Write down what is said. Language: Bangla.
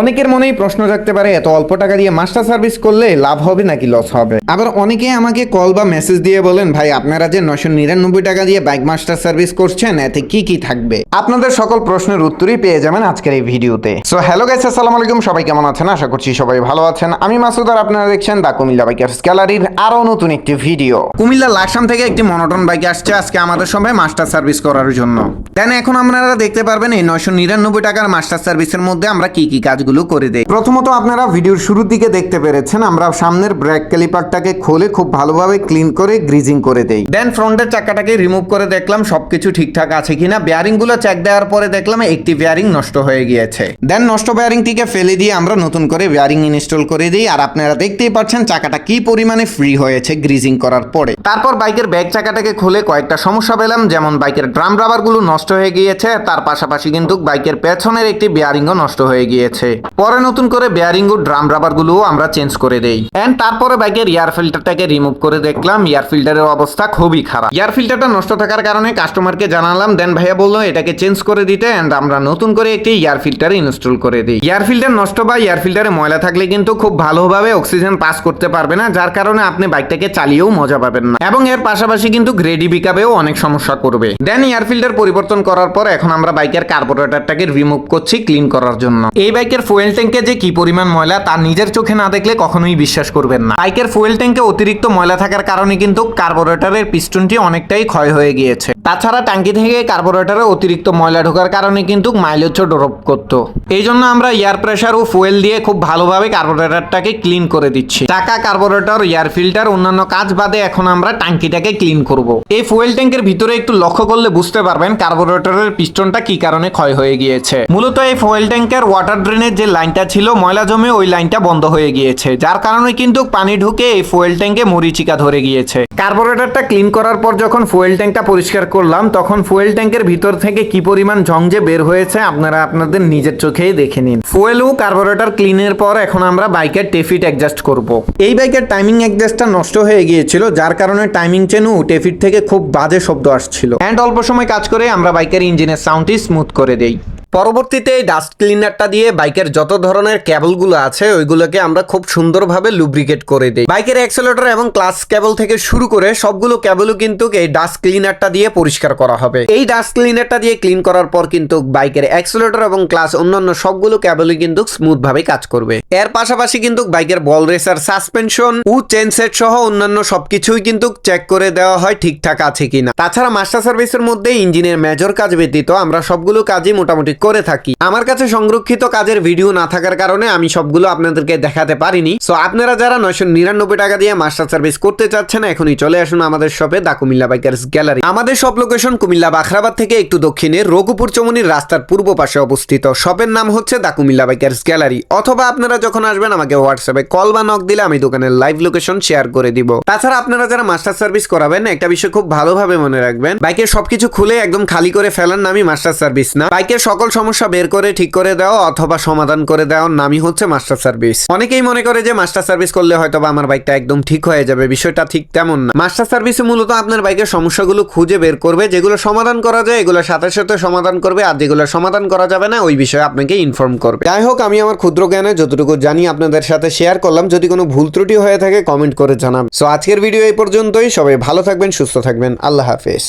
অনেকের মনেই প্রশ্ন থাকতে পারে, এত অল্প টাকা দিয়ে মাস্টার সার্ভিস করলে লাভ হবে নাকি লস হবে? আবার অনেকে আমাকে কল বা মেসেজ দিয়ে বলেন, ভাই, আপনারা যে নশো নিরানব্বই টাকা দিয়ে বাইক মাস্টার সার্ভিস করছেন, এতে কি কি থাকবে? আপনাদের সকল প্রশ্নের উত্তরই পেয়ে যাবেন আজকের এই ভিডিওতে। সো হ্যালো গাইস আসসালামু আলাইকুম। সবাই কেমন আছেন? আশা করছি সবাই ভালো আছেন। আমি মাসুদ আর আপনারা দেখছেন দা কুমিল্লা বাইকার্স গ্যালারির আরও নতুন একটি ভিডিও কুমিল্লা লাকসাম থেকে একটি মনোটন বাইক আসছে আজকে আমাদের সবাই মাস্টার সার্ভিস করার জন্য। দেন এখন আপনারা দেখতে পারবেন এই নয়শো নিরানব্বই টাকার মাস্টার সার্ভিসের মধ্যে আমরা কি কি কাজগুলো করে দেয়। প্রথমত আপনারা ভিডিওর শুরুর দিকে দেখতে পেরেছেন, আমরা সামনের ব্রেক ক্যালিপারটাকে খুলে খুব ভালোভাবে ক্লিন করে গ্রিজিং করে দেই। দেন ফ্রন্টের চাকাটাকে রিমুভ করে দেখলাম সবকিছু ঠিকঠাক আছে কিনা। বেয়ারিংগুলো চেক দেওয়ার পরে দেখলাম একটি বেয়ারিং নষ্ট হয়ে গিয়েছে। দেন নষ্ট বেয়ারিংটিকে ফেলে দিয়ে আমরা নতুন করে বেয়ারিং ইনস্টল করে দিই, আর আপনারা দেখতেই পাচ্ছেন চাকাটা কি পরিমাণে ফ্রি হয়েছে গ্রিজিং করার পরে। তারপর বাইকের ব্যাক চাকাটাকে খুলে কয়েকটা সমস্যা পেলাম, যেমন বাইকের ড্রাম রাবারগুলো নষ্ট হয়ে গিয়েছে, তার পাশাপাশি কিন্তু বাইকের পেছনের একটি বেয়ারিংও নষ্ট হয়ে গিয়েছে। পরে নতুন করে বেয়ারিং ও ড্রাম রাবার গুলোও আমরা চেঞ্জ করে দেই। এন্ড তারপরে বাইকের এয়ার ফিল্টারটাকে রিমুভ করে দেখলাম এয়ার ফিল্টারের অবস্থা খুবই খারাপ। এয়ার ফিল্টারটা নষ্ট থাকার কারণে কাস্টমারকে জানালাম, দেন ভাইয়া বলল এটাকে চেঞ্জ করে দিতে এন্ড আমরা নতুন করে একটি এয়ার ফিল্টার ইনস্টল করে দিই। এয়ার ফিল্টার নষ্ট বা এয়ার ফিল্টারে ময়লা থাকলে কিন্তু খুব ভালোভাবে অক্সিজেন পাস করতে পারবে না, যার কারণে আপনি বাইকটাকে চালিয়েও মজা পাবেন না। এবং এর পাশাপাশি কিন্তু গ্রেডি বিকাবেও অনেক সমস্যা করবে। দেন এয়ার ফিল্টার পরিবর্তন করার পর এখন আমরা বাইকের কার্বোরেটরটাকে রিমুভ করছি ক্লিন করার জন্য। এই বাইকের ফুয়েল ট্যাঙ্কে যে কি পরিমাণ ময়লা তা নিজের চোখে না দেখলে কখনোই বিশ্বাস করবেন না। বাইকের ফুয়েল ট্যাঙ্কে অতিরিক্ত ময়লা থাকার কারণে কিন্তু কার্বোরেটরের পিস্টনটি অনেকটাই ক্ষয় হয়ে গিয়েছে। তাছাড়া ট্যাঙ্কি থেকে কার্বোরেটরে অতিরিক্ত ময়লা ঢোকার কারণে কিন্তু মাইলেজও ড্রপ করতো। এই জন্য আমরা এয়ার প্রেশার ও ফুয়েল দিয়ে খুব ভালোভাবে কার্বোরেটরটাকে ক্লিন করে দিচ্ছি। চাকা, কার্বোরেটর, এয়ার ফিল্টার, অন্যান্য কাজ বাদে এখন আমরা ট্যাঙ্কিটাকে ক্লিন করব। এই ফুয়েল ট্যাঙ্কের ভিতরে একটু লক্ষ্য করলে বুঝতে পারবেন কার্বোরেটরের পিস্টনটা কি কারণে ক্ষয় হয়ে গিয়েছে। মূলত এই ফুয়েল ট্যাঙ্কের ওয়াটার ড্রেনের যে লাইনটা ছিল, ময়লা জমে ওই লাইনটা বন্ধ হয়ে গিয়েছে, যার কারণে কিন্তু পানি ঢুকে এই ফুয়েল ট্যাঙ্কে মরিচিকা ধরে গিয়েছে। কার্বোরেটরটা ক্লিন করার পর যখন ফুয়েল ট্যাঙ্কটা পরিষ্কার করলাম, তখন ফুয়েল ট্যাঙ্কের ভিতর থেকে কি পরিমাণ ঝং যে বের হয়েছে আপনারা আপনাদের নিজের চোখেই দেখে নিন। ফুয়েল ও কার্বোরেটর ক্লিনের পর এখন আমরা বাইকের টেফিট অ্যাডজাস্ট করব। এই বাইকের টাইমিং অ্যাডজাস্টটা নষ্ট হয়ে গিয়েছিল, যার কারণে টাইমিং চেন টেফিট থেকে খুব বাজে শব্দ আসছিল। অ্যান্ড অল্প সময় কাজ করে আমরা বাইকের ইঞ্জিনের সাউন্ডটি স্মুথ করে দেই। পরবর্তীতে এই ডাস্ট ক্লিনারটা দিয়ে বাইকের যত ধরনের কেবলগুলো আছে, ওইগুলোকে আমরা খুব সুন্দরভাবে লুব্রিকেট করে দিই। বাইকের অ্যাক্সেলেটর এবং ক্লাস কেবল থেকে শুরু করে সবগুলো কেবলও কিন্তু এই ডাস্ট ক্লিনারটা দিয়ে পরিষ্কার করা হবে। এই ডাস্ট ক্লিনারটা দিয়ে ক্লিন করার পর কিন্তু বাইকের অ্যাক্সেলেটর এবং ক্লাস অন্যান্য সবগুলো কেবলই কিন্তু স্মুথ ভাবে কাজ করবে। এর পাশাপাশি কিন্তু বাইকের বল রেসার সাসপেনশন ও চেন সেট সহ অন্যান্য সবকিছুই কিন্তু চেক করে দেওয়া হয় ঠিকঠাক আছে কিনা। তাছাড়া মাস্টার সার্ভিসের মধ্যে ইঞ্জিনের মেজর কাজ ব্যতীত আমরা সবগুলো কাজই মোটামুটি করে থাকি। আমার কাছে সংরক্ষিত কাজের ভিডিও না থাকার কারণে আমি সবগুলো আপনাদেরকে দেখাতে পারিনি। সো আপনারা যারা নয়শো নিরানব্বই টাকা দিয়ে মাস্টার সার্ভিস করতে চাচ্ছেন, এখনই চলে আসুন আমাদের শপে, দা কুমিল্লা বাইকার্স গ্যালারি। আমাদের সব লোকেশন কুমিল্লা বাখরাবাদ থেকে একটু দক্ষিণে রঘুপুর চমনির রাস্তার পূর্ব পাশে অবস্থিত। শপের নাম হচ্ছে দা কুমিল্লা বাইকার্স গ্যালারি। অথবা আপনারা যখন আসবেন, আমাকে হোয়াটসঅ্যাপে কল বা নক দিলে আমি দোকানের লাইভ লোকেশন শেয়ার করে দিব। তাছাড়া আপনারা যারা মাস্টার সার্ভিস করাবেন, একটা বিষয় খুব ভালোভাবে মনে রাখবেন। বাইকের সবকিছু খুলে একদম খালি করে ফেলার নামই মাস্টার সার্ভিস না। বাইকের সকল সমস্যা বের করে, ঠিক করে দেওয়া অথবা সমাধান করে দেওয়ার নামই হচ্ছে মাস্টার সার্ভিস অনেকেই মনে করে যে মাস্টার সার্ভিস করলে হয়তো বা আমার বাইকটা একদম ঠিক হয়ে যাবে, বিষয়টা ঠিক তেমন না। মাস্টার সার্ভিসে মূলত আপনার বাইকের সমস্যাগুলো খুঁজে বের করবে, যেগুলো সমাধান করা যায় এগুলো সাথে সাথে সমাধান করবে, আর যেগুলো সমাধান করা যাবে না, ওই বিষয়ে আপনাকে ইনফর্ম করবে। যাই হোক, আমি আমার ক্ষুদ্র জ্ঞানে যতটুকু জানি আপনাদের সাথে শেয়ার করলাম, যদি কোনো ভুল ত্রুটি হয়ে থাকে কমেন্ট করে জানাবেন। সো আজকের ভিডিও এই পর্যন্তই, সবাই ভালো থাকবেন, সুস্থ থাকবেন, আল্লাহ হাফেজ।